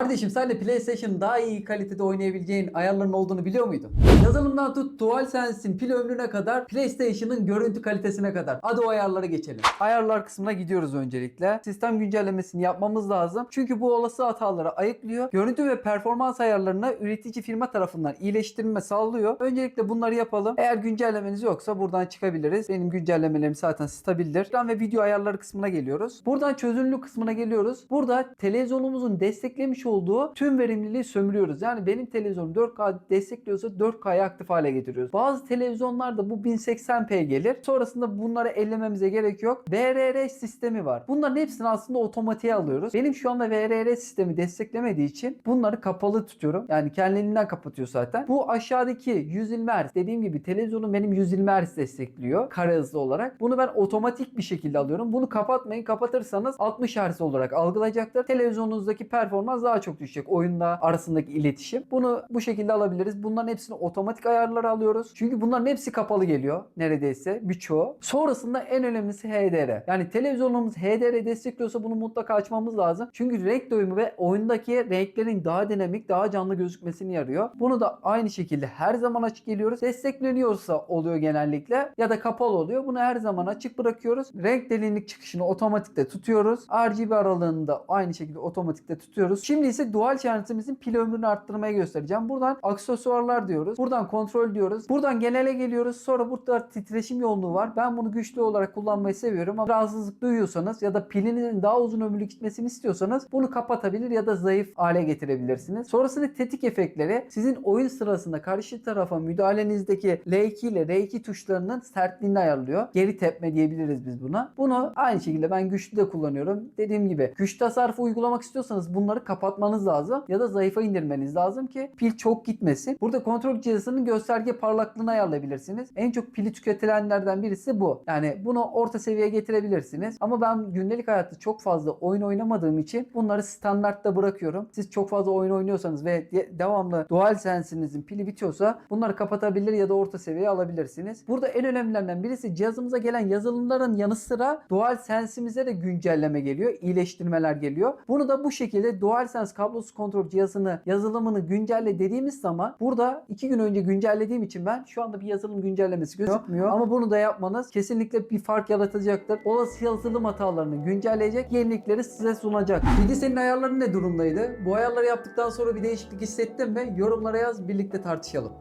Kardeşim sen de PlayStation daha iyi kalitede oynayabileceğin ayarların olduğunu biliyor muydun? Yazılımdan tut DualSense'in pil ömrüne kadar PlayStation'ın görüntü kalitesine kadar. Hadi o ayarlara geçelim. Ayarlar kısmına gidiyoruz öncelikle. Sistem güncellemesini yapmamız lazım. Çünkü bu olası hataları ayıklıyor. Görüntü ve performans ayarlarına üretici firma tarafından iyileştirme sağlıyor. Öncelikle bunları yapalım. Eğer güncellemeniz yoksa buradan çıkabiliriz. Benim güncellemelerim zaten stabildir. Ekran ve video ayarları kısmına geliyoruz. Buradan çözünürlük kısmına geliyoruz. Burada televizyonumuzun desteklemiş olduğu tüm verimliliği sömürüyoruz. Yani benim televizyonum 4K destekliyorsa 4K'yı aktif hale getiriyoruz. Bazı televizyonlarda bu 1080p gelir. Sonrasında bunları ellememize gerek yok. VRR sistemi var. Bunların hepsini aslında otomatiğe alıyoruz. Benim şu anda VRR sistemi desteklemediği için bunları kapalı tutuyorum. Yani kendiliğinden kapatıyor zaten. Bu aşağıdaki 120 Hz dediğim gibi televizyonum benim 120 Hz destekliyor kare hızlı olarak. Bunu ben otomatik bir şekilde alıyorum. Bunu kapatmayın. Kapatırsanız 60 Hz olarak algılayacaktır. Televizyonunuzdaki performans daha çok düşecek. Oyunla arasındaki iletişim. Bunu bu şekilde alabiliriz. Bunların hepsini otomatik ayarlara alıyoruz. Çünkü bunların hepsi kapalı geliyor. Neredeyse birçoğu. Sonrasında en önemlisi HDR. Yani televizyonumuz HDR destekliyorsa bunu mutlaka açmamız lazım. Çünkü renk doyumu ve oyundaki renklerin daha dinamik, daha canlı gözükmesini yarıyor. Bunu da aynı şekilde her zaman açık geliyoruz. Destekleniyorsa oluyor genellikle ya da kapalı oluyor. Bunu her zaman açık bırakıyoruz. Renk derinlik çıkışını otomatikte tutuyoruz. RGB aralığını da aynı şekilde otomatikte tutuyoruz. Şimdi ise dual şarjımızın pil ömrünü arttırmaya göstereceğim. Buradan aksesuarlar diyoruz. Buradan kontrol diyoruz. Buradan genele geliyoruz. Sonra burada titreşim yoğunluğu var. Ben bunu güçlü olarak kullanmayı seviyorum ama rahatsızlık duyuyorsanız ya da pilinizin daha uzun ömürlü gitmesini istiyorsanız bunu kapatabilir ya da zayıf hale getirebilirsiniz. Sonrasında tetik efektleri sizin oyun sırasında karşı tarafa müdahalenizdeki L2 ile R2 tuşlarının sertliğini ayarlıyor. Geri tepme diyebiliriz biz buna. Bunu aynı şekilde ben güçlü de kullanıyorum. Dediğim gibi güç tasarrufu uygulamak istiyorsanız bunları kapatmanız lazım ya da zayıfa indirmeniz lazım ki pil çok gitmesin. Burada kontrol cihazının gösterge parlaklığını ayarlayabilirsiniz. En çok pili tüketilenlerden birisi bu. Yani bunu orta seviyeye getirebilirsiniz. Ama ben gündelik hayatta çok fazla oyun oynamadığım için bunları standartta bırakıyorum. Siz çok fazla oyun oynuyorsanız ve de- devamlı DualSense'inizin pili bitiyorsa bunları kapatabilir ya da orta seviyeye alabilirsiniz. Burada en önemlilerinden birisi cihazımıza gelen yazılımların yanı sıra DualSense'imize de güncelleme geliyor. iyileştirmeler geliyor. Bunu da bu şekilde DualSense kablosuz kontrol cihazını yazılımını güncelle dediğimiz zaman burada iki gün önce güncellediğim için ben şu anda bir yazılım güncellemesi gözükmüyor. Ama bunu da yapmanız kesinlikle bir fark yaratacaktır. Olası yazılım hatalarını güncelleyecek yenilikleri size sunacak. De senin ayarların ne durumdaydı? Bu ayarları yaptıktan sonra bir değişiklik hissettin mi? Yorumlara yaz birlikte tartışalım.